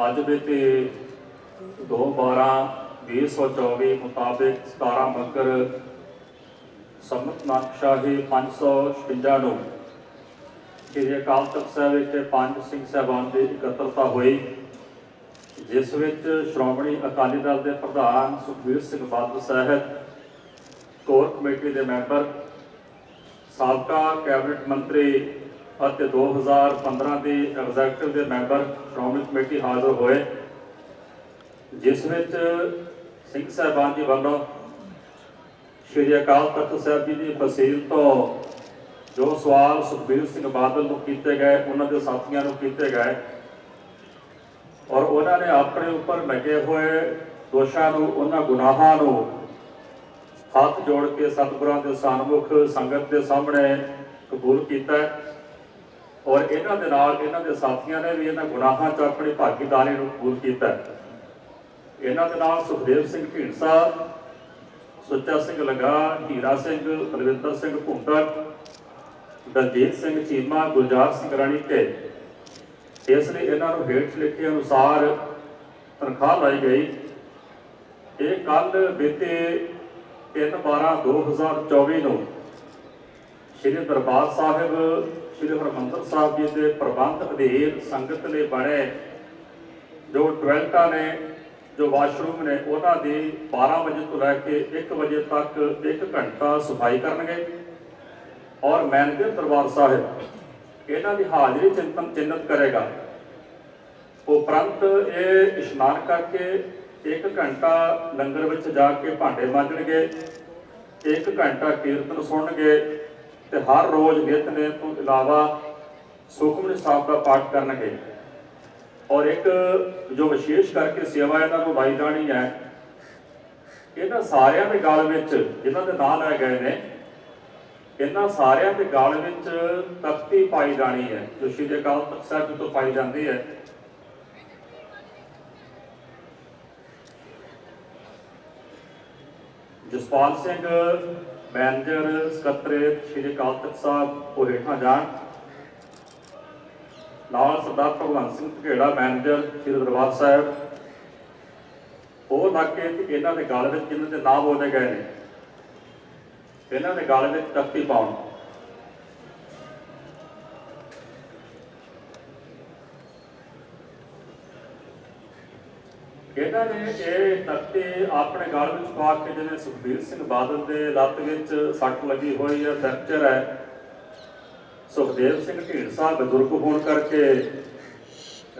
ਅੱਜ ਦੇ ਬਿਤੇ 2/12/2024 ਮੁਤਾਬਕ 17 ਮਕਰ ਸੰਮਤ ਨਾਨਕਸ਼ਾਹੀ 556 ਨੂੰ ਸ੍ਰੀ ਅਕਾਲ ਤਖਤ ਸਾਹਿਬ ਵਿਖੇ ਪੰਜ ਸਿੰਘ ਸਾਹਿਬਾਨ ਦੀ ਇਕੱਤਰਤਾ ਹੋਈ। ਜਿਸ ਵਿੱਚ ਸ਼੍ਰੋਮਣੀ ਅਕਾਲੀ ਦਲ ਦੇ ਪ੍ਰਧਾਨ ਸੁਖਬੀਰ ਸਿੰਘ ਬਾਦਲ ਸਾਹਿਬ, ਕੋਰ ਕਮੇਟੀ ਦੇ ਮੈਂਬਰ, ਸਾਬਕਾ ਕੈਬਨਿਟ ਮੰਤਰੀ ਅਤੇ 2015 ਦੇ ਐਗਜ਼ੈਕਟਿਵ ਦੇ ਮੈਂਬਰ ਸ਼੍ਰੋਮਣੀ ਕਮੇਟੀ ਹਾਜ਼ਰ ਹੋਏ, ਜਿਸ ਵਿੱਚ ਸਿੰਘ ਸਾਹਿਬਾਨ ਜੀ ਵੱਲੋਂ ਸ਼੍ਰੀ ਅਕਾਲ ਤਖਤ ਸਾਹਿਬ ਜੀ ਦੀ ਫਸੀਲ ਤੋਂ ਜੋ ਸਵਾਲ ਸੁਖਬੀਰ ਸਿੰਘ ਬਾਦਲ ਨੂੰ ਕੀਤੇ ਗਏ, ਉਹਨਾਂ ਦੇ ਸਾਥੀਆਂ ਨੂੰ ਕੀਤੇ ਗਏ ਔਰ ਉਹਨਾਂ ਨੇ ਆਪਣੇ ਉੱਪਰ ਲੱਗੇ ਹੋਏ ਦੋਸ਼ਾਂ ਨੂੰ, ਉਹਨਾਂ ਗੁਨਾਹਾਂ ਨੂੰ ਹੱਥ ਜੋੜ ਕੇ ਸਤਿਗੁਰਾਂ ਦੇ ਸਨਮੁਖ ਸੰਗਤ ਦੇ ਸਾਹਮਣੇ ਕਬੂਲ ਕੀਤਾ ਔਰ ਇਹਨਾਂ ਦੇ ਨਾਲ ਇਹਨਾਂ ਦੇ ਸਾਥੀਆਂ ਨੇ ਵੀ ਇਹਨਾਂ ਗੁਨਾਹਾਂ 'ਚ ਆਪਣੀ ਭਾਗੀਦਾਰੀ ਨੂੰ ਕਬੂਲ ਕੀਤਾ। ਇਹਨਾਂ ਦੇ ਨਾਲ ਸੁਖਦੇਵ ਸਿੰਘ ਢੀਂਡਸਾ, ਸੁੱਚਾ ਸਿੰਘ ਲਗਾ ਹੀਰਾ ਸਿੰਘ, ਬਲਵਿੰਦਰ ਸਿੰਘ ਭੁੰਟਰ ਦਲਜੀਤ ਸਿੰਘ ਚੀਮਾ, ਗੁਲਜ਼ਾਰ ਸਿੰਘ ਰਾਣੀ ਤੇ ਇਸ ਲਈ ਇਹਨਾਂ ਨੂੰ ਹੇਠ ਲਿਖੇ ਅਨੁਸਾਰ ਤਨਖਾਹ ਲਾਈ ਗਈ। ਇਹ ਕੱਲ ਬੀਤੇ 3/12/2024 ਨੂੰ ਸ੍ਰੀ ਦਰਬਾਰ ਸਾਹਿਬ ਸ੍ਰੀ ਹਰਮੰਦਰ ਸਾਹਿਬ ਜੀ ਦੇ ਪ੍ਰਬੰਧ ਅਧੀਨ ਸੰਗਤ ਨੇ ਬਣੇ ਜੋ ਟਵੈਲਟਾਂ ਨੇ, ਜੋ ਵਾਸ਼ਰੂਮ ਨੇ, ਉਹਨਾਂ ਦੀ 12 ਵਜੇ ਤੋਂ ਲੈ ਕੇ 1 ਵਜੇ ਤੱਕ 1 ਘੰਟਾ ਸਫ਼ਾਈ ਕਰਨਗੇ। ਔਰ ਮੈਨੇਜਰ ਦਰਬਾਰ ਸਾਹਿਬ ਇਹਨਾਂ ਦੀ ਹਾਜ਼ਰੀ ਚਿੰਤਨ ਚਿੰਨਤ ਕਰੇਗਾ। ਉਪਰੰਤ ਇਹ ਇਸ਼ਨਾਨ ਕਰਕੇ 1 ਘੰਟਾ ਲੰਗਰ ਵਿੱਚ ਜਾ ਕੇ ਭਾਂਡੇ ਮਾਂਜਣਗੇ 1 ਘੰਟਾ ਕੀਰਤਨ ਸੁਣਨਗੇ ਤੇ ਹਰ ਰੋਜ਼ ਨਿਤਨੇਮ ਤੋਂ ਇਲਾਵਾ ਸੁਖਮਨੀ ਸਾਹਿਬ ਦਾ ਪਾਠ ਕਰਨਗੇ। ਔਰ ਇੱਕ ਜੋ ਵਿਸ਼ੇਸ਼ ਕਰਕੇ ਸੇਵਾ ਇਹਨਾਂ ਨੂੰ ਲਾਈ ਜਾਣੀ ਹੈ, ਇਹਨਾਂ ਸਾਰਿਆਂ ਦੇ ਗਲ ਵਿੱਚ ਜਿਨ੍ਹਾਂ ਦੇ ਨਾਂ ਲੈ ਗਏ ਨੇ, ਇਹਨਾਂ ਸਾਰਿਆਂ ਦੇ ਗਲ ਵਿੱਚ ਤਖਤੀ ਪਾਈ ਜਾਣੀ ਹੈ, ਜੋ ਸ਼੍ਰੀ ਅਕਾਲ ਤਖਤ ਸਾਹਿਬ ਜੀ ਤੋਂ ਪਾਈ ਜਾਂਦੀ ਹੈ। ਜਸਪਾਲ ਸਿੰਘ ਮੈਨੇਜਰ ਸਕੱਤਰੇਤ ਸ਼੍ਰੀ ਅਕਾਲ ਤਖਤ ਸਾਹਿਬ ਉਹ ਹੇਠਾਂ ਜਾਣ। ਨਾਲ ਸਰਦਾਰ ਭਗਵੰਤ ਸਿੰਘ ਧਗੇੜਾ ਮੈਨੇਜਰ ਸ਼੍ਰੀ ਦਰਬਾਰ ਸਾਹਿਬ। ਉਹ ਲੱਗੇ ਤੇ ਇਹਨਾਂ ਦੇ ਗਲ ਵਿੱਚ ਜਿਨ੍ਹਾਂ ਦੇ ਨਾਮ ਬੋਲੇ ਗਏ ਨੇ। ਇਹਨਾਂ ਦੇ ਗਲ ਵਿੱਚ ਤਖਤੀ ਪਾਉਣ। ਇਹਨਾਂ ਨੇ ਇਹ ਤਖਤੀ ਆਪਣੇ ਗਲ ਵਿੱਚ ਪਾ ਕੇ ਜਿਵੇਂ ਸੁਖਬੀਰ ਸਿੰਘ ਬਾਦਲ ਦੇ ਲੱਤ ਵਿੱਚ ਸੱਟ ਲੱਗੀ ਹੋਈ ਹੈ ਫ੍ਰੈਕਚਰ ਹੈ। ਸੁਖਦੇਵ ਸਿੰਘ ਢੀਂਡਸਾ ਬਜ਼ੁਰਗ ਹੋਣ ਕਰਕੇ,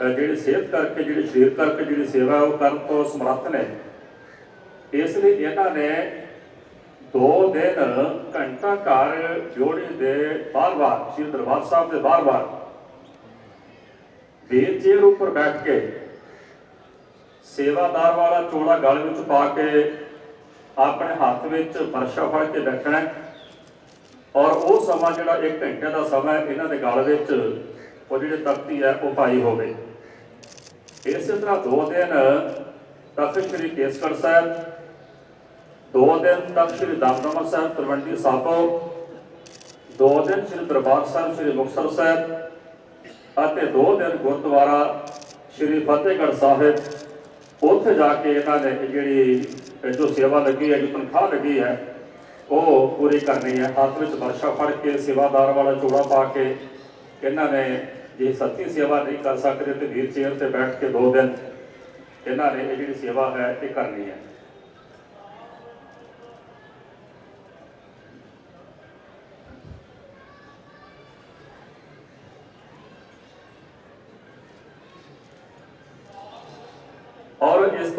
ਅਹ ਜਿਹੜੀ ਸਿਹਤ ਕਰਕੇ, ਜਿਹੜੀ ਸਰੀਰ ਕਰਕੇ ਜਿਹੜੀ ਸੇਵਾ ਉਹ ਕਰਨ ਤੋਂ ਸਮਰੱਥ ਨੇ। ਇਸ ਲਈ ਇਹਨਾਂ ਨੇ ਦੋ ਦਿਨ ਘੰਟਾ ਘਰ ਜੋੜੀ ਦੇ ਬਾਰ-ਬਾਰ ਸ੍ਰੀ ਦਰਬਾਰ ਸਾਹਿਬ ਦੇ ਬਾਰ-ਬਾਰ ਵੀਰ ਉੱਪਰ ਬੈਠ ਕੇ ਸੇਵਾਦਾਰ ਵਾਲਾ ਚੋਲਾ ਗਲ ਵਿੱਚ ਪਾ ਕੇ ਆਪਣੇ ਹੱਥ ਵਿੱਚ ਵਰਸ਼ਾ ਫੜ ਕੇ ਰੱਖਣਾ ਔਰ ਉਹ ਸਮਾਂ ਜਿਹੜਾ 1 ਘੰਟੇ ਦਾ ਸਮਾਂ ਇਹਨਾਂ ਦੇ ਗਲ ਵਿੱਚ ਉਹ ਜਿਹੜੇ ਤਖਤੀ ਹੈ, ਉਹ ਪਾਈ ਹੋਵੇ। ਇਸੇ ਤਰ੍ਹਾਂ ਦੋ ਦਿਨ ਤਖਤ ਸ੍ਰੀ ਕੇਸਗੜ੍ਹ ਸਾਹਿਬ, ਦੋ ਦਿਨ ਤਖਤ ਸ੍ਰੀ ਦਮਦਮਾ ਸਾਹਿਬ, ਤਲਵੰਡੀ ਸਾਬੋ, ਦੋ ਦਿਨ ਸ੍ਰੀ ਦਰਬਾਰ ਸਾਹਿਬ, ਸ੍ਰੀ ਮੁਕਤਸਰ ਸਾਹਿਬ, ਅਤੇ ਦੋ ਦਿਨ ਗੁਰਦੁਆਰਾ ਸ੍ਰੀ ਫਤਿਹਗੜ੍ਹ ਸਾਹਿਬ। ਉੱਥੇ ਜਾ ਕੇ ਇਹਨਾਂ ਨੇ ਇਹ ਜਿਹੜੀ ਜੋ ਸੇਵਾ ਲੱਗੀ ਹੈ ਜੋ ਤਨਖਾਹ ਲੱਗੀ ਹੈ, ਉਹ ਪੂਰੀ ਕਰਨੀ ਹੈ। ਹੱਥ ਵਿੱਚ ਵਰਸ਼ਾ ਫੜ ਕੇ ਸੇਵਾਦਾਰ ਵਾਲਾ ਚੋੜਾ ਪਾ ਕੇ ਇਹਨਾਂ ਨੇ ਜੇ ਸੱਚੀ ਸੇਵਾ ਨਹੀਂ ਕਰ ਸਕਦੇ ਤੇ ਵੀਰ ਚੇਅਰ ਤੇ ਬੈਠ ਕੇ ਦੋ ਦਿਨ ਇਹਨਾਂ ਨੇ ਇਹ ਜਿਹੜੀ ਸੇਵਾ ਹੈ, ਇਹ ਕਰਨੀ ਹੈ ਔਰ ਇਸ ਤੋਂ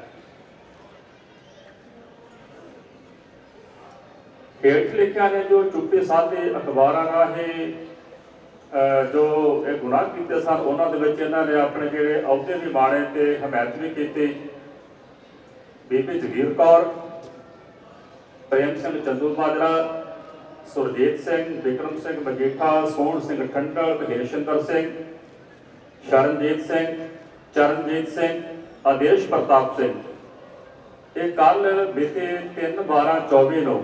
ਹੇਠ ਲਿਖਿਆ ਨੇ ਜੋ ਚੁੱਪੇ ਸਾਧੇ ਅਖਬਾਰਾਂ ਰਾਹੀਂ ਜੋ ਇਹ ਗੁਨਾਹ ਕੀਤੇ ਸਨ, ਉਹਨਾਂ ਦੇ ਵਿੱਚ ਇਹਨਾਂ ਨੇ ਆਪਣੇ ਜਿਹੜੇ ਅਹੁਦੇ ਵੀ ਮਾਣੇ ਤੇ ਹਮਾਇਤ ਵੀ ਕੀਤੀ। ਬੀਬੀ ਜਗੀਰ ਕੌਰ, ਪ੍ਰੇਮ ਸਿੰਘ ਚੰਦੂ ਮਾਜਰਾ ਸੁਰਜੀਤ ਸਿੰਘ, ਵਿਕਰਮ ਸਿੰਘ ਮਜੀਠਾ, ਸੋਹਣ ਸਿੰਘ ਠੰਡਲ ਮਹੇਸ਼ਿੰਦਰ ਸਿੰਘ, ਸ਼ਰਨਜੀਤ ਸਿੰਘ, ਚਰਨਜੀਤ ਸਿੰਘ, ਆਦੇਸ਼ ਪ੍ਰਤਾਪ ਸਿੰਘ। ਇਹ ਕੱਲ ਬੀਤੇ 3 12 24 ਨੂੰ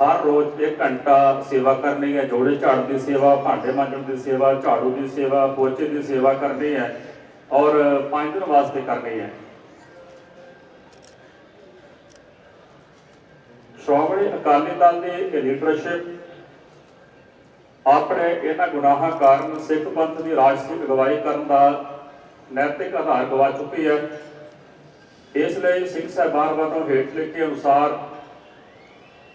ਹਰ ਰੋਜ਼ 1 ਘੰਟਾ ਸੇਵਾ ਕਰਨੀ ਹੈ। ਜੋੜੇ ਝਾੜ ਦੀ ਸੇਵਾ, ਭਾਂਡੇ ਮਾਂਜਣ ਦੀ ਸੇਵਾ, ਝਾੜੂ ਦੀ ਸੇਵਾ, ਪੋਚੇ ਦੀ ਸੇਵਾ ਕਰਨੀ ਹੈ ਔਰ 5 ਦਿਨ ਵਾਸਤੇ ਕਰਨੀ ਹੈ। ਸ਼੍ਰੋਮਣੀ ਅਕਾਲੀ ਦਲ ਦੀ ਲੀਡਰਸ਼ਿਪ ਆਪਣੇ ਇਹਨਾਂ ਗੁਨਾਹਾਂ ਕਾਰਨ ਸਿੱਖ ਪੰਥ ਦੀ ਰਾਜਸੀ ਅਗਵਾਈ ਕਰਨ ਦਾ ਨੈਤਿਕ ਆਧਾਰ ਗਵਾ ਚੁੱਕੀ ਹੈ। ਇਸ ਲਈ ਸਿੰਘ ਸਾਹਿਬਾਨ ਵੱਲੋਂ ਹੇਠ ਲਿਖੇ ਅਨੁਸਾਰ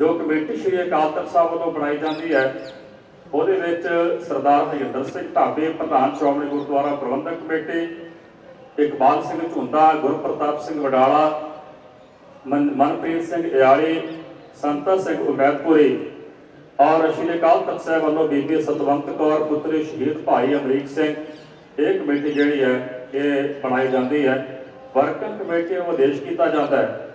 ਜੋ ਕਮੇਟੀ ਸ਼੍ਰੀ ਅਕਾਲ ਤਖਤ ਸਾਹਿਬ ਵੱਲੋਂ ਬਣਾਈ ਜਾਂਦੀ ਹੈ, ਉਹਦੇ ਵਿੱਚ ਸਰਦਾਰ ਹਰਿੰਦਰ ਸਿੰਘ ਢਾਬੇ, ਪ੍ਰਧਾਨ ਸ਼੍ਰੋਮਣੀ ਗੁਰਦੁਆਰਾ ਪ੍ਰਬੰਧਕ ਕਮੇਟੀ, ਇਕਬਾਲ ਸਿੰਘ ਝੁੰਦਾ, ਗੁਰਪ੍ਰਤਾਪ ਸਿੰਘ ਵਡਾਲਾ, ਮਨ- ਮਨਪ੍ਰੀਤ ਸਿੰਘ ਇਆਲੀ, ਸੰਤਾ ਸਿੰਘ ਉਮੈਦਪੁਰੀ ਔਰ ਸ਼੍ਰੀ ਅਕਾਲ ਤਖਤ ਸਾਹਿਬ ਵੱਲੋਂ ਬੀਬੀ ਸਤਵੰਤ ਕੌਰ, ਪੁੱਤਰੀ ਸ਼ਹੀਦ ਭਾਈ ਅਮਰੀਕ ਸਿੰਘ, ਇਹ ਕਮੇਟੀ ਜਿਹੜੀ ਹੈ, ਇਹ ਬਣਾਈ ਜਾਂਦੀ ਹੈ। ਵਰਕਿੰਗ ਕਮੇਟੀ ਨੂੰ ਆਦੇਸ਼ ਕੀਤਾ ਜਾਂਦਾ ਹੈ।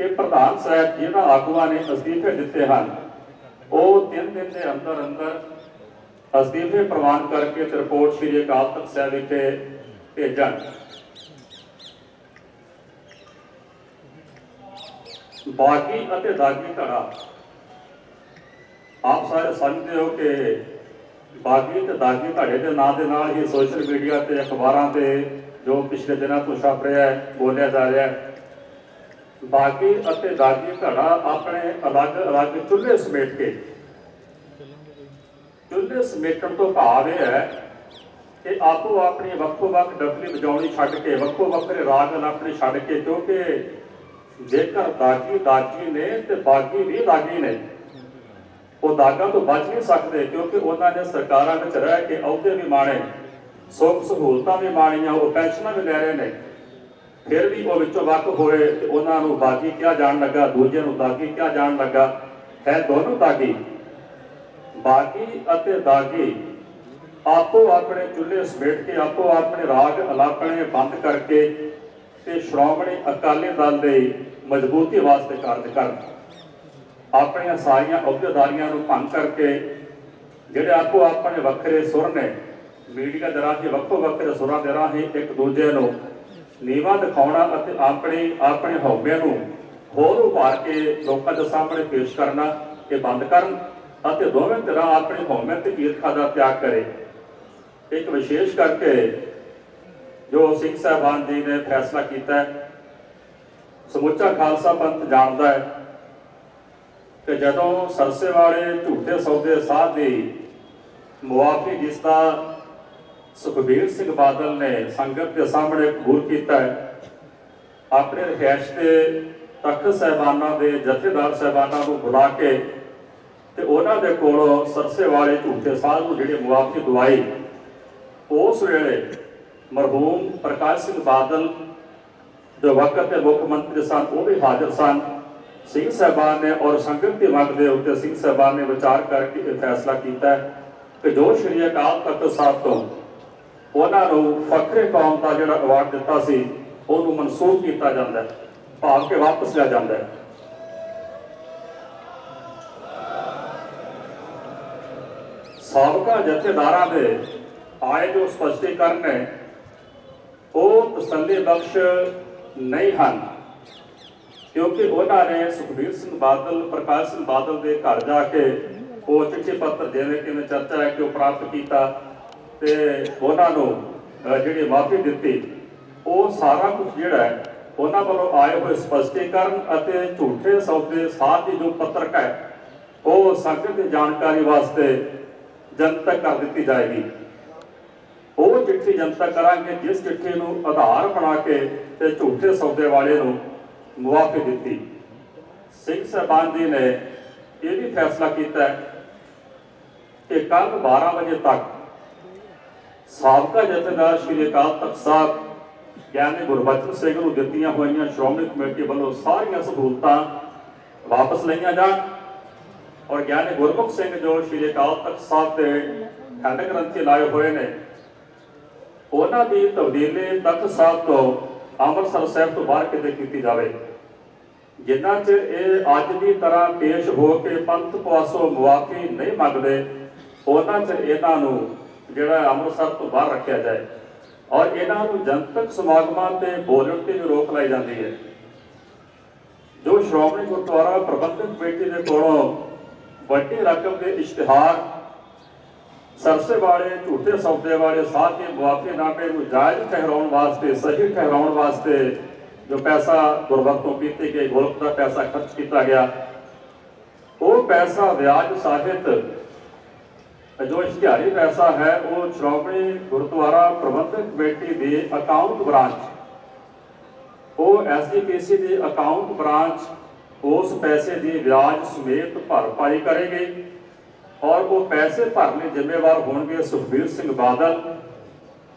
ਕਿ ਪ੍ਰਧਾਨ ਸਾਹਿਬ ਜਿਹਨਾਂ ਆਗੂਆਂ ਨੇ ਅਸਤੀਫੇ ਦਿੱਤੇ ਹਨ। ਉਹ ਤਿੰਨ ਦਿਨ ਦੇ ਅੰਦਰ ਅੰਦਰ ਅਸਤੀਫੇ ਪ੍ਰਵਾਨ ਕਰਕੇ ਤੇ ਰਿਪੋਰਟ ਸ਼੍ਰੀ ਅਕਾਲ ਤਖਤ ਸਾਹਿਬ ਵਿਖੇ ਭੇਜਣ। ਬਾਗੀ ਅਤੇ ਦਾਗੀ ਧੜਾ। ਆਪ ਸਾਰੇ ਸਮਝਦੇ ਹੋ ਕਿ ਬਾਗੀ ਤੇ ਦਾਗੀ ਧੜੇ ਦੇ ਨਾਂ ਦੇ ਨਾਲ ਹੀ ਸੋਸ਼ਲ ਮੀਡੀਆ ਤੇ ਅਖਬਾਰਾਂ ਤੇ ਜੋ ਪਿਛਲੇ ਦਿਨਾਂ ਤੋਂ ਛਪ ਰਿਹਾ ਹੈ, ਬੋਲਿਆ ਜਾ ਰਿਹਾ ਹੈ। ਬਾਗੀ ਅਤੇ ਦਾਗੀ ਧੜਾ ਆਪਣੇ ਅਲੱਗ-ਅਲੱਗ ਚੁੱਲ੍ਹੇ ਸਮੇਟ ਕੇ। ਚੁੱਲ੍ਹੇ ਸਮੇਟਣ ਤੋਂ ਭਾਵ ਇਹ ਹੈ ਕਿ ਆਪੋ ਆਪਣੀ ਵੱਖੋ ਵੱਖ ਡਫਲੀ ਵਜਾਉਣੀ ਛੱਡ ਕੇ, ਵੱਖੋ ਵੱਖਰੇ ਰਾਗ ਆਪਣੇ ਛੱਡ ਕੇ, ਕਿਉਂਕਿ ਜੇਕਰ ਦਾਗੀ ਦਾਗੀ ਨੇ ਤੇ ਬਾਗੀ ਵੀ ਦਾਗੀ ਨੇ, ਉਹ ਦਾਗਾਂ ਤੋਂ ਬਚ ਨਹੀਂ ਸਕਦੇ, ਕਿਉਂਕਿ ਉਹਨਾਂ ਨੇ ਸਰਕਾਰਾਂ ਵਿੱਚ ਰਹਿ ਕੇ ਅਹੁਦੇ ਵੀ ਮਾਣੇ ਸੁੱਖ ਸਹੂਲਤਾਂ ਵੀ ਮਾਣੀਆਂ ਉਹ ਪੈਨਸ਼ਨਾਂ ਵੀ ਲੈ ਰਹੇ ਨੇ। ਫਿਰ ਵੀ ਉਹ ਵਿੱਚੋਂ ਵੱਖ ਹੋਏ ਤੇ ਉਹਨਾਂ ਨੂੰ ਬਾਗੀ ਕਿਹਾ ਜਾਣ ਲੱਗਾ, ਦੂਜੇ ਨੂੰ ਦਾਗੀ ਕਿਹਾ ਜਾਣ ਲੱਗਾ। ਹੈ ਦੋਨੋਂ ਦਾਗੀ। ਬਾਗੀ ਅਤੇ ਦਾਗੀ ਆਪੋ ਆਪਣੇ ਚੁੱਲ੍ਹੇ ਸਮੇਟ ਕੇ, ਆਪੋ ਆਪਣੇ ਰਾਗ ਅਲਾਪਣੇ ਬੰਦ ਕਰਕੇ ਤੇ ਸ਼੍ਰੋਮਣੀ ਅਕਾਲੀ ਦਲ ਦੇ ਮਜ਼ਬੂਤੀ ਵਾਸਤੇ ਕਾਰਜ ਕਰਨ। ਆਪਣੀਆਂ ਸਾਰੀਆਂ ਅਹੁਦੇਦਾਰੀਆਂ ਨੂੰ ਭੰਗ ਕਰਕੇ ਜਿਹੜੇ ਆਪੋ ਆਪਣੇ ਵੱਖਰੇ ਸੁਰ ਨੇ, ਮੀਡੀਆ ਦੇ ਰਾਹੀਂ ਵੱਖੋ ਵੱਖਰੇ ਸੁਰਾਂ ਦੇ ਰਾਹੀਂ ਇੱਕ ਦੂਜੇ ਨੂੰ ਨੀਵਾ ਦਿਖਾਉਣਾ ਅਤੇ ਆਪਣੇ ਆਪਣੇ ਹਉਮੈ ਨੂੰ ਹੋਰ ਉਭਾਰ ਕੇ ਲੋਕਾਂ ਦੇ ਸਾਹਮਣੇ ਪੇਸ਼ ਕਰਨਾ ਇਹ ਬੰਦ ਕਰਨ ਅਤੇ ਦੋਵੇਂ ਤਰ੍ਹਾਂ ਆਪਣੇ ਹਉਮੈ ਤੇ ਈਰਖਾ ਦਾ ਤਿਆਗ ਕਰੇ। ਇੱਕ ਵਿਸ਼ੇਸ਼ ਕਰਕੇ ਜੋ ਸਿੰਘ ਸਾਹਿਬਾਨ ਜੀ ਨੇ ਫੈਸਲਾ ਕੀਤਾ ਸਮੁੱਚਾ ਖਾਲਸਾ ਪੰਥ ਜਾਣਦਾ ਹੈ ਕਿ ਜਦੋਂ ਸਰਸੇ ਵਾਲੇ ਝੂਠੇ ਸੌਦੇ ਸਾਧ ਦੀ ਮੁਆਫੀ ਜਿਸ ਦਾ ਸੁਖਬੀਰ ਸਿੰਘ ਬਾਦਲ ਨੇ ਸੰਗਤ ਦੇ ਸਾਹਮਣੇ ਕਬੂਲ ਕੀਤਾ ਹੈ। ਆਪਣੇ ਰਿਹਾਇਸ਼ ਤੇ ਤਖਤ ਸਾਹਿਬਾਨਾਂ ਦੇ ਜਥੇਦਾਰ ਸਾਹਿਬਾਨਾਂ ਨੂੰ ਬੁਲਾ ਕੇ ਤੇ ਉਹਨਾਂ ਦੇ ਕੋਲੋਂ ਸਰਸੇ ਵਾਲੇ ਝੂਠੇ ਸਾਧ ਨੂੰ ਜਿਹੜੀ ਮੁਆਫੀ ਦਵਾਈ, ਉਸ ਵੇਲੇ ਮਰਹੂਮ ਪ੍ਰਕਾਸ਼ ਸਿੰਘ ਬਾਦਲ ਜੋ ਵਕਤ ਦੇ ਮੁੱਖ ਮੰਤਰੀ ਸਨ, ਉਹ ਵੀ ਹਾਜ਼ਰ ਸਨ। ਸਿੰਘ ਸਾਹਿਬਾਨ ਨੇ ਔਰ ਸੰਗਤ ਦੀ ਮੰਗ ਦੇ ਉੱਤੇ ਸਿੰਘ ਸਾਹਿਬਾਨ ਨੇ ਵਿਚਾਰ ਕਰਕੇ ਇਹ ਫੈਸਲਾ ਕੀਤਾ ਕਿ ਜੋ ਸ਼੍ਰੀ ਅਕਾਲ ਤਖਤ ਸਾਹਿਬ ਤੋਂ ਉਹਨਾਂ ਨੂੰ ਫਖਰੇ ਕੌਮ ਦਾ ਜਿਹੜਾ ਅਵਾਰਡ ਦਿੱਤਾ ਸੀ, ਉਹਨੂੰ ਮਨਸੂਖ ਕੀਤਾ ਜਾਂਦਾ ਹੈ, ਭਾਵ ਕਿ ਵਾਪਸ ਲਿਆ ਜਾਂਦਾ ਹੈ। ਸਾਬਕਾ ਜਥੇਦਾਰਾਂ ਦੇ ਆਏ ਜੋ ਸਪਸ਼ਟੀਕਰਨ ਨੇ, ਉਹ ਤਸੱਲੀ ਬਖਸ਼ ਨਹੀਂ ਹਨ, ਕਿਉਂਕਿ ਉਹਨਾਂ ਨੇ ਸੁਖਬੀਰ ਸਿੰਘ ਬਾਦਲ, ਪ੍ਰਕਾਸ਼ ਸਿੰਘ ਬਾਦਲ ਦੇ ਘਰ ਜਾ ਕੇ ਉਹ ਚਿੱਠੀ ਪੱਤਰ ਜਿਵੇਂ ਕਿਵੇਂ ਚਰਚਾ ਹੈ ਕਿ ਉਹ ਪ੍ਰਾਪਤ ਕੀਤਾ ਤੇ ਉਹਨਾਂ ਨੂੰ ਜਿਹੜੀ ਮਾਫੀ ਦਿੱਤੀ, ਉਹ ਸਾਰਾ ਕੁਝ ਜਿਹੜਾ ਹੈ, ਉਹਨਾਂ ਵੱਲੋਂ ਆਏ ਹੋਏ ਸਪਸ਼ਟੀਕਰਨ ਅਤੇ ਝੂਠੇ ਸੌਦੇ ਸਾਥ ਦੀ ਜੋ ਪੱਤਰਕ ਹੈ, ਉਹ ਸੰਗਤ ਦੀ ਜਾਣਕਾਰੀ ਵਾਸਤੇ ਜਨਤਕ ਕਰ ਦਿੱਤੀ ਜਾਏਗੀ। ਉਹ ਚਿੱਠੀ ਜਨਤਕ ਕਰਾਂਗੇ, ਜਿਸ ਚਿੱਠੀ ਨੂੰ ਆਧਾਰ ਬਣਾ ਕੇ ਤੇ ਝੂਠੇ ਸੌਦੇ ਵਾਲੇ ਨੂੰ ਮੁਆਫੀ ਦਿੱਤੀ। ਸਿੰਘ ਸਾਹਿਬਾਨ ਜੀ ਨੇ ਇਹ ਵੀ ਫੈਸਲਾ ਕੀਤਾ ਕਿ ਕੱਲ 12 ਵਜੇ ਤੱਕ ਸਾਬਕਾ ਜਥੇਦਾਰ ਸ਼੍ਰੀ ਅਕਾਲ ਤਖਤ ਸਾਹਿਬ, ਗਿਆਨੀ ਗੁਰਬਚਨ ਸਿੰਘ ਨੂੰ ਦਿੱਤੀਆਂ ਹੋਈਆਂ ਸ਼੍ਰੋਮਣੀ ਕਮੇਟੀ ਵੱਲੋਂ ਸਾਰੀਆਂ ਸਹੂਲਤਾਂ ਵਾਪਸ ਲਈਆਂ ਜਾਣ ਔਰ ਗਿਆਨੀ ਗੁਰਮੁਖ ਸਿੰਘ ਜੋ ਸ਼੍ਰੀ ਅਕਾਲ ਤਖਤ ਸਾਹਿਬ ਦੇ ਖੰਡ ਗ੍ਰੰਥੀ ਲਾਏ ਹੋਏ ਨੇ, ਉਹਨਾਂ ਦੀ ਤਬਦੀਲੀ ਤਖਤ ਸਾਹਿਬ ਤੋਂ ਅੰਮ੍ਰਿਤਸਰ ਸਾਹਿਬ ਤੋਂ ਬਾਹਰ ਕਿਤੇ ਕੀਤੀ ਜਾਵੇ ਜਿਨ੍ਹਾਂ 'ਚ ਇਹ ਅੱਜ ਦੀ ਤਰ੍ਹਾਂ ਪੇਸ਼ ਹੋ ਕੇ ਪੰਥ ਪਾਸੋਂ ਮੁਆਫੀ ਨਹੀਂ ਮੰਗਦੇ, ਉਹਨਾਂ 'ਚ ਇਹਨਾਂ ਨੂੰ ਜਿਹੜਾ ਅੰਮ੍ਰਿਤਸਰ ਤੋਂ ਬਾਹਰ ਰੱਖਿਆ ਜਾਏ। ਔਰ ਇਹਨਾਂ ਨੂੰ ਜਨਤਕ ਸਮਾਗਮਾਂ ਤੇ ਬੋਲਣ ਤੇ ਵੀ ਰੋਕ ਲਾਈ ਜਾਂਦੀ ਹੈ। ਜੋ ਸ਼੍ਰੋਮਣੀ ਗੁਰਦੁਆਰਾ ਪ੍ਰਬੰਧਕ ਕਮੇਟੀ ਦੇ ਕੋਲੋਂ ਵੱਡੀ ਰਕਮ ਦੇ ਇਸ਼ਤਿਹਾਰ, ਸਰਸੇ ਵਾਲੇ, ਝੂਠੇ ਸੌਦੇ ਵਾਲੇ ਸਾਥੀ ਮੁਆਫੀਨਾਮੇ ਨੂੰ ਜਾਇਜ਼ ਠਹਿਰਾਉਣ ਵਾਸਤੇ, ਸਹੀ ਠਹਿਰਾਉਣ ਵਾਸਤੇ ਜੋ ਪੈਸਾ ਗੁਰਵਰਤੋਂ ਕੀਤੀ ਗਏ, ਗੋਲਕ ਦਾ ਪੈਸਾ ਖਰਚ ਕੀਤਾ ਗਿਆ। ਉਹ ਪੈਸਾ ਵਿਆਜ ਸਾਹਿਤ ਜੋ ਇਸ਼ਤਿਹਾਰੀ ਪੈਸਾ ਹੈ, ਉਹ ਸ਼੍ਰੋਮਣੀ ਗੁਰਦੁਆਰਾ ਪ੍ਰਬੰਧਕ ਕਮੇਟੀ ਦੇ ਅਕਾਊਂਟ ਬ੍ਰਾਂਚ ਉਹ ਐਸਡੀਪੀਸੀ ਦੇ ਅਕਾਊਂਟ ਬ੍ਰਾਂਚ ਉਸ ਪੈਸੇ ਦੀ ਵਿਆਜ ਸਮੇਤ ਭਰਪਾਈ ਕਰੇਗੀ ਔਰ ਉਹ ਪੈਸੇ ਭਰਨੇ ਜ਼ਿੰਮੇਵਾਰ ਹੋਣਗੇ ਸੁਖਬੀਰ ਸਿੰਘ ਬਾਦਲ,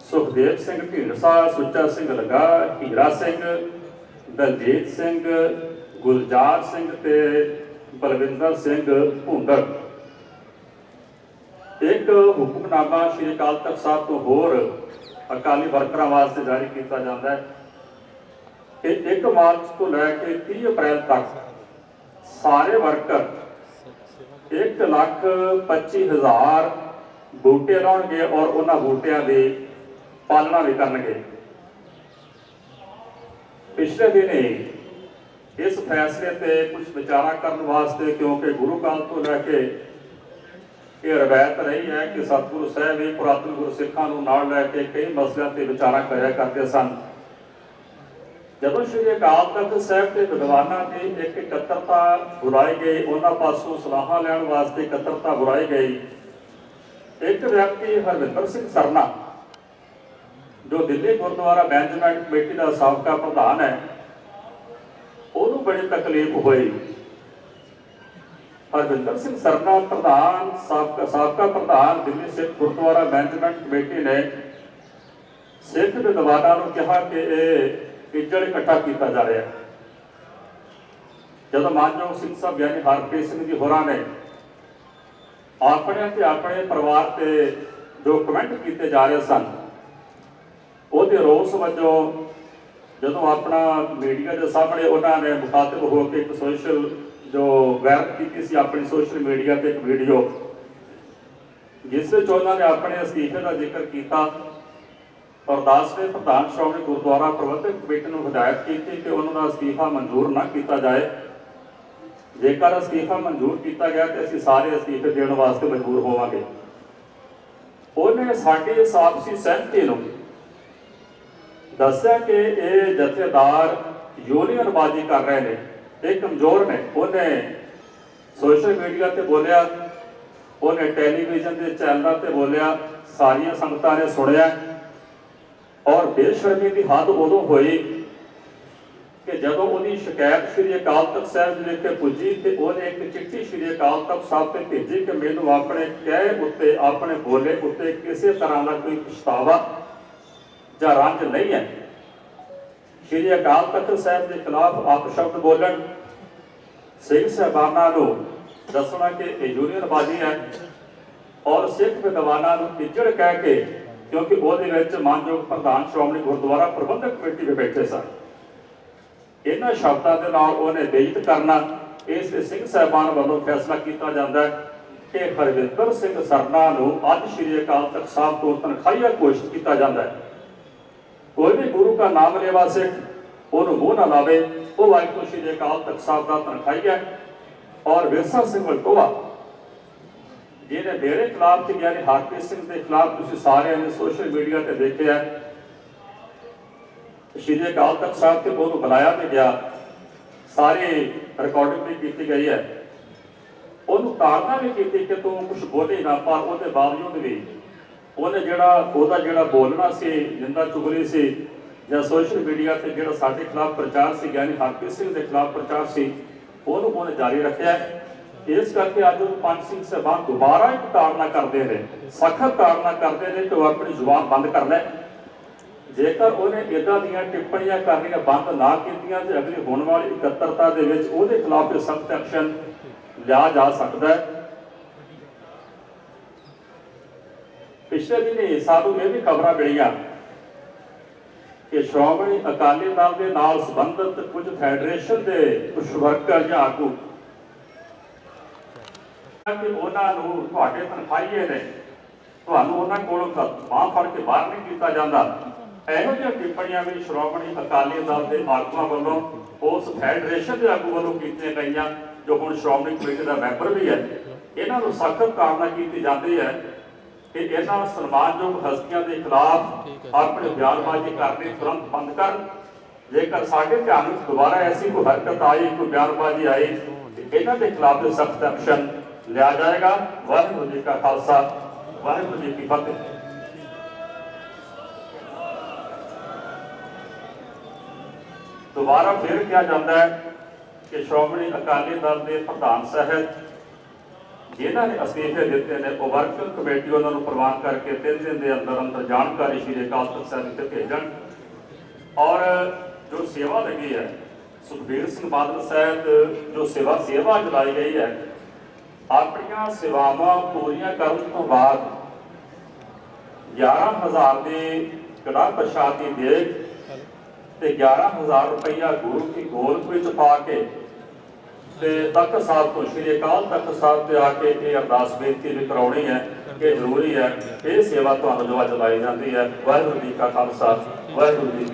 ਸੁਖਦੇਵ ਸਿੰਘ ਢੀਂਡਸਾ, ਸੁੱਚਾ ਸਿੰਘ ਲਗਾ ਹੀਰਾ ਸਿੰਘ, ਦਲਜੀਤ ਸਿੰਘ, ਗੁਲਜ਼ਾਰ ਸਿੰਘ ਤੇ ਬਲਵਿੰਦਰ ਸਿੰਘ ਭੁੰਡਰ ਹੁਕਮਨਾਮਾ ਸ਼੍ਰੀ ਅਕਾਲ ਤਖਤ ਸਾਹਿਬ ਤੋਂ ਹੋਰ ਅਕਾਲੀ ਵਰਕਰਾਂ ਵਾਸਤੇ ਜਾਰੀ ਕੀਤਾ ਜਾਂਦਾ ਹੈ ਕਿ 1 ਮਾਰਚ ਤੋਂ ਲੈ ਕੇ 30 ਅਪ੍ਰੈਲ ਤੱਕ ਸਾਰੇ ਵਰਕਰ 1 ਲੱਖ 25 ਹਜ਼ਾਰ ਬੂਟੇ ਲਾਉਣਗੇ ਔਰ ਉਹਨਾਂ ਬੂਟਿਆਂ ਦੀ ਪਾਲਣਾ ਵੀ ਕਰਨਗੇ। ਪਿਛਲੇ ਦਿਨੇ ਇਸ ਫੈਸਲੇ ਤੇ ਕੁਝ ਵਿਚਾਰਾਂ ਕਰਨ ਵਾਸਤੇ ਕਿਉਂਕਿ ਗੁਰੂ ਕਾਲ ਤੋਂ ਲੈ ਕੇ ਇਹ ਰਵਾਇਤ ਰਹੀ ਹੈ ਕਿ ਸਤਿਗੁਰੂ ਸਾਹਿਬ ਇਹ ਪੁਰਾਤਨ ਗੁਰਸਿੱਖਾਂ ਨੂੰ ਨਾਲ ਲੈ ਕੇ ਕਈ ਮਸਲਿਆਂ ਤੇ ਵਿਚਾਰਾਂ ਕਰਿਆ ਕਰਦੇ ਸਨ। ਜਦੋਂ ਸ਼੍ਰੀ ਅਕਾਲ ਤਖਤ ਸਾਹਿਬ ਦੇ ਵਿਦਵਾਨਾਂ ਦੀ ਇੱਕ ਇਕੱਤਰਤਾ ਬੁਲਾਈ ਗਈ, ਉਹਨਾਂ ਪਾਸੋਂ ਸਲਾਹਾਂ ਲੈਣ ਵਾਸਤੇ ਇਕੱਤਰਤਾ ਬੁਲਾਈ ਗਈ। ਇੱਕ ਵਿਅਕਤੀ ਹਰਵਿੰਦਰ ਸਿੰਘ ਸਰਨਾ, ਜੋ ਦਿੱਲੀ ਗੁਰਦੁਆਰਾ ਮੈਨੇਜਮੈਂਟ ਕਮੇਟੀ ਦਾ ਸਾਬਕਾ ਪ੍ਰਧਾਨ ਹੈ, ਉਹਨੂੰ ਬੜੀ ਤਕਲੀਫ ਹੋਈ। ਹਰਵਿੰਦਰ ਸਿੰਘ ਸਰਨਾ ਪ੍ਰਧਾਨ, ਸਾਬਕਾ ਸਾਬਕਾ ਪ੍ਰਧਾਨ ਦਿੱਲੀ ਸਿੱਖ ਗੁਰਦੁਆਰਾ ਮੈਨੇਜਮੈਂਟ ਕਮੇਟੀ ਨੇ ਸਿੱਖ ਵਿਦਵਾਨਾਂ ਨੂੰ ਕਿਹਾ ਕਿ ਇਹ ਇੱਜੜ ਇਕੱਠਾ ਕੀਤਾ ਜਾ ਰਿਹਾ ਹੈ। ਜਦੋਂ ਮਾਨਯੋਗ ਸਿੰਘ ਸਾਹਿਬ ਯਾਨੀ ਹਰਪ੍ਰੀਤ ਸਿੰਘ ਜੀ ਹੋਰਾਂ ਨੇ ਆਪਣੇ ਤੇ ਆਪਣੇ ਪਰਿਵਾਰ ਤੇ ਜੋ ਕਮੈਂਟ ਕੀਤੇ ਜਾ ਰਹੇ ਸਨ, ਉਹਦੇ ਰੋਸ ਵਜੋਂ ਜਦੋਂ ਆਪਣਾ ਮੀਡੀਆ ਦੇ ਸਾਹਮਣੇ ਉਹਨਾਂ ਨੇ ਮੁਖਾਤਬ ਹੋ ਕੇ ਇੱਕ ਸੋਸ਼ਲ ਜੋ ਵਾਇਰਲ ਕੀਤੀ ਸੀ ਆਪਣੀ ਸੋਸ਼ਲ ਮੀਡੀਆ ਤੇ ਇੱਕ ਵੀਡੀਓ ਜਿਸ ਵਿੱਚ ਉਹਨਾਂ ਨੇ ਆਪਣੇ ਅਸਤੀਫੇ ਦਾ ਜ਼ਿਕਰ ਕੀਤਾ। ਅਰਦਾਸ ਨੇ ਪ੍ਰਧਾਨ ਸ਼੍ਰੋਮਣੀ ਗੁਰਦੁਆਰਾ ਪ੍ਰਬੰਧਕ ਕਮੇਟੀ ਨੂੰ ਹਦਾਇਤ ਕੀਤੀ ਕਿ ਉਹਨਾਂ ਦਾ ਅਸਤੀਫਾ ਮਨਜ਼ੂਰ ਨਾ ਕੀਤਾ ਜਾਏ। ਜੇਕਰ ਅਸਤੀਫਾ ਮਨਜ਼ੂਰ ਕੀਤਾ ਗਿਆ ਤੇ ਅਸੀਂ ਸਾਰੇ ਅਸਤੀਫੇ ਦੇਣ ਵਾਸਤੇ ਮਜਬੂਰ ਹੋਵਾਂਗੇ। ਉਹਨੇ ਸਾਡੀ ਇਸ ਆਪਸੀ ਸਹਿਮਤੀ ਨੂੰ ਦੱਸਿਆ ਕਿ ਇਹ ਜਥੇਦਾਰ ਯੂਨੀਅਨਬਾਜ਼ੀ ਕਰ ਰਹੇ ਨੇ। ਇਹ ਕਮਜ਼ੋਰ ਨੇ। ਉਹਨੇ ਸੋਸ਼ਲ ਮੀਡੀਆ ਤੇ ਬੋਲਿਆ, ਉਹਨੇ ਟੈਲੀਵਿਜ਼ਨ ਦੇ ਚੈਨਲਾਂ ਤੇ ਬੋਲਿਆ, ਸਾਰੀਆਂ ਸੰਗਤਾਂ ਨੇ ਸੁਣਿਆ। ਔਰ ਬੇਸ਼ਰਮੀ ਦੀ ਹੱਦ ਉਦੋਂ ਹੋਈ ਕਿ ਜਦੋਂ ਉਹਦੀ ਸ਼ਿਕਾਇਤ ਸ਼੍ਰੀ ਅਕਾਲ ਤਖਤ ਸਾਹਿਬ ਜੀ ਵਿਖੇ ਪੁੱਜੀ ਤੇ ਉਹਨੇ ਇੱਕ ਚਿੱਠੀ ਸ਼੍ਰੀ ਅਕਾਲ ਤਖਤ ਸਾਹਿਬ ਤੇ ਭੇਜੀ ਕਿ ਮੈਨੂੰ ਆਪਣੇ ਕਹਿ ਉੱਤੇ, ਆਪਣੇ ਬੋਲੇ ਉੱਤੇ ਕਿਸੇ ਤਰ੍ਹਾਂ ਦਾ ਕੋਈ ਪਛਤਾਵਾ ਜਾਂ ਰੰਜ ਨਹੀਂ ਹੈ। ਸ਼੍ਰੀ ਅਕਾਲ ਤਖਤ ਸਾਹਿਬ ਦੇ ਖਿਲਾਫ ਅਪਸ਼ਬਦ ਬੋਲਣ ਸਿੰਘ ਸਾਹਿਬਾਨਾਂ ਨੂੰ ਦੱਸਣਾ ਕਿ ਇਹ ਯੂਨੀਅਨਬਾਜ਼ੀ ਹੈ ਔਰ ਸਿੱਖ ਵਿਦਵਾਨਾਂ ਨੂੰ ਇੱਜੜ ਕਹਿ ਕੇ ਕਿਉਂਕਿ ਉਹਦੇ ਵਿੱਚ ਮਾਨਯੋਗ ਪ੍ਰਧਾਨ ਸ਼੍ਰੋਮਣੀ ਗੁਰਦੁਆਰਾ ਪ੍ਰਬੰਧਕ ਕਮੇਟੀ ਦੇ ਬੈਠੇ ਸਨ। ਇਹਨਾਂ ਸ਼ਬਦਾਂ ਦੇ ਨਾਲ ਉਹਨੇ ਬੇਇੱਜ਼ਤ ਕਰਨਾ, ਇਸ ਦੇ ਸਿੰਘ ਸਾਹਿਬਾਨ ਵੱਲੋਂ ਫੈਸਲਾ ਕੀਤਾ ਜਾਂਦਾ ਹੈ ਕਿ ਹਰਵਿੰਦਰ ਸਿੰਘ ਸਰਨਾ ਨੂੰ ਅੱਜ ਸ਼੍ਰੀ ਅਕਾਲ ਤਖਤ ਸਾਹਿਬ ਤੋਂ ਤਨਖਾਹੀਆ ਘੋਸ਼ਿਤ ਕੀਤਾ ਜਾਂਦਾ ਹੈ। ਕੋਈ ਵੀ ਗੁਰੂ ਦਾ ਨਾਮ ਲੈਵਾ ਸਿੱਖ, ਉਹਨੂੰ ਮੂੰਹ ਨਾ ਲਾਵੇ। ਉਹ ਵਾਹਿਗੁਰੂ ਸ਼੍ਰੀ ਅਕਾਲ ਤਖਤ ਸਾਹਿਬ ਦਾ ਤਨਖਾਈ ਹੈ ਔਰ ਵਿਰਸਾ ਸਿੰਘ ਵਲਟੋਆ ਜਿਹਨੇ ਮੇਰੇ ਖਿਲਾਫ ਤੇ ਗਿਆਨੀ ਹਰਪ੍ਰੀਤ ਸਿੰਘ ਦੇ ਖਿਲਾਫ ਤੁਸੀਂ ਸਾਰਿਆਂ ਨੇ ਸੋਸ਼ਲ ਮੀਡੀਆ ਤੇ ਦੇਖਿਆ ਸ਼੍ਰੀ ਅਕਾਲ ਤਖਤ ਸਾਹਿਬ ਤੇ ਉਹਨੂੰ ਬੁਲਾਇਆ ਤੇ ਗਿਆ। ਸਾਰੇ ਰਿਕਾਰਡਿੰਗ ਵੀ ਕੀਤੀ ਗਈ ਹੈ। ਉਹਨੂੰ ਤਾੜਨਾ ਵੀ ਕੀਤੀ ਕਿ ਤੂੰ ਕੁਝ ਬੋਲੇ ਨਾ ਪਰ ਉਹਦੇ ਬਾਵਜੂਦ ਵੀ ਉਹਨੇ ਜਿਹੜਾ, ਉਹਦਾ ਜਿਹੜਾ ਬੋਲਣਾ ਸੀ ਜਿੰਦਾ ਚੁਗਲੀ ਸੀ, ਜਾਂ ਸੋਸ਼ਲ ਮੀਡੀਆ ਤੇ ਜਿਹੜਾ ਸਾਡੇ ਖਿਲਾਫ ਪ੍ਰਚਾਰ ਸੀ ਗਿਆਨੀ ਹਰਪ੍ਰੀਤ ਸਿੰਘ ਦੇ ਖਿਲਾਫ ਪ੍ਰਚਾਰ ਸੀ, ਉਹਨੂੰ ਉਹਨੇ ਜਾਰੀ ਰੱਖਿਆ ਇਸ ਕਰਕੇ ਅੱਜ ਉਹ ਪੰਜ ਸਿੰਘ ਸਾਹਿਬਾਨ ਦੁਬਾਰਾ ਇੱਕ ਤਾੜਨਾ ਕਰਦੇ ਨੇ, ਸਖਤ ਤਾੜਨਾ ਕਰਦੇ ਨੇ ਕਿ ਉਹ ਆਪਣੀ ਜ਼ੁਬਾਨ ਬੰਦ ਕਰ ਲੈ। ਜੇਕਰ ਉਹਨੇ ਇਦਾਂ ਦੀਆਂ ਟਿੱਪਣੀਆਂ ਕਰਨੀਆਂ ਬੰਦ ਨਾ ਕੀਤੀਆਂ, ਤੇ ਅਗਲੀ ਹੋਣ ਵਾਲੀ ਇਕੱਤਰਤਾ ਦੇ ਵਿੱਚ ਉਹਦੇ ਖਿਲਾਫ ਸਖਤ ਐਕਸ਼ਨ ਲਿਆ ਜਾ ਸਕਦਾ ਹੈ। ਪਿਛਲੇ ਦਿਨੀ ਸਾਨੂੰ ਇਹ ਵੀ ਖਬਰਾਂ ਮਿਲੀਆਂ ਕਿ ਸ਼੍ਰੋਮਣੀ ਅਕਾਲੀ ਦਲ ਦੇ ਨਾਲ ਸੰਬੰਧਿਤ ਕੁਝ ਫੈਡਰੇਸ਼ਨ ਦੇ ਕੁਝ ਵਰਕਰ ਜਾਂ ਆਗੂ ਕਿ ਉਹਨਾਂ ਨੂੰ ਤੁਹਾਡੇ ਤਨਖਾਹੀਏ ਨੇ, ਤੁਹਾਨੂੰ ਉਹਨਾਂ ਕੋਲੋਂ ਬਾਹ ਫੜ ਕੇ ਬਾਹਰ ਨਹੀਂ ਕੀਤਾ ਜਾਂਦਾ। ਇਹੋ ਜਿਹੀਆਂ ਟਿੱਪਣੀਆਂ ਵੀ ਸ਼੍ਰੋਮਣੀ ਅਕਾਲੀ ਦਲ ਦੇ ਆਗੂਆਂ ਵੱਲੋਂ ਉਸ ਫੈਡਰੇਸ਼ਨ ਦੇ ਆਗੂ ਵੱਲੋਂ ਕੀਤੀਆਂ ਗਈਆਂ, ਜੋ ਹੁਣ ਸ਼੍ਰੋਮਣੀ ਕਮੇਟੀ ਦਾ ਮੈਂਬਰ ਵੀ ਹੈ। ਇਹਨਾਂ ਨੂੰ ਸਖਤ ਕਾਰਨਾ ਕੀਤੀ ਜਾਂਦੀ ਹੈ ਕਿ ਇਹਨਾਂ ਸਨਮਾਨਯੋਗ ਹਸਤੀਆਂ ਦੇ ਖਿਲਾਫ ਆਪਣੀ ਬਿਆਨਬਾਜ਼ੀ ਕਰਨੀ ਤੁਰੰਤ ਬੰਦ ਕਰਨ। ਜੇਕਰ ਸਾਡੇ ਧਿਆਨ ਵਿੱਚ ਦੁਬਾਰਾ ਐਸੀ ਕੋਈ ਹਰਕਤ ਆਈ ਕੋਈ ਬਿਆਨਬਾਜ਼ੀ ਆਈ ਇਹਨਾਂ ਦੇ ਖਿਲਾਫ ਸਖਤ ਐਕਸ਼ਨ ਲਿਆ ਜਾਏਗਾ ਵਾਹਿਗੁਰੂ ਜੀ ਕਾ ਖਾਲਸਾ ਵਾਹਿਗੁਰੂ ਜੀ ਕੀ ਫਤਿਹ। ਦੁਬਾਰਾ ਫਿਰ ਕਿਹਾ ਜਾਂਦਾ ਹੈ ਕਿ ਸ਼੍ਰੋਮਣੀ ਅਕਾਲੀ ਦਲ ਦੇ ਪ੍ਰਧਾਨ ਸਾਹਿਬ ਜਿਨ੍ਹਾਂ ਨੇ ਅਸਤੀਫੇ ਦਿੱਤੇ ਨੇ ਉਹ ਵਰਕਿੰਗ ਕਮੇਟੀ ਉਹਨਾਂ ਨੂੰ ਪ੍ਰਵਾਨ ਕਰਕੇ ਤਿੰਨ ਦਿਨ ਦੇ ਅੰਦਰ ਅੰਦਰ ਜਾਣਕਾਰੀ ਸ਼੍ਰੀ ਅਕਾਲ ਤਖਤ ਸਾਹਿਬ ਤੇ ਭੇਜਣ। ਔਰ ਜੋ ਸੇਵਾ ਲੱਗੀ ਹੈ, ਸੁਖਬੀਰ ਸਿੰਘ ਬਾਦਲ ਸਾਹਿਬ ਜੋ ਸੇਵਾ ਸੇਵਾ ਚਲਾਈ ਗਈ ਹੈ, ਆਪਣੀਆਂ ਸੇਵਾਵਾਂ ਪੂਰੀਆਂ ਕਰਨ ਤੋਂ ਬਾਅਦ 11000 ਦੀ ਕੜਾ ਪ੍ਰਸ਼ਾਦ ਦੀ ਦੇਗ ਤੇ 11000 ਰੁਪਈਆ ਗੁਰੂ ਕੀ ਗੋਲਕ ਵਿੱਚ ਪਾ ਕੇ ਤੇ ਤਖਤ ਸਾਹਿਬ ਤੋਂ ਸ਼੍ਰੀ ਅਕਾਲ ਤਖਤ ਸਾਹਿਬ ਤੇ ਆ ਕੇ ਇਹ ਅਰਦਾਸ ਬੇਨਤੀ ਵੀ ਕਰਾਉਣੀ ਹੈ ਕਿ ਜ਼ਰੂਰੀ ਹੈ ਇਹ ਸੇਵਾ ਤੁਹਾਨੂੰ ਜੋ ਅੱਜ ਲਾਈ ਜਾਂਦੀ ਹੈ, ਵਾਹਿਗੁਰੂ ਜੀ ਕਾ ਖਾਲਸਾ, ਵਾਹਿਗੁਰੂ ਜੀ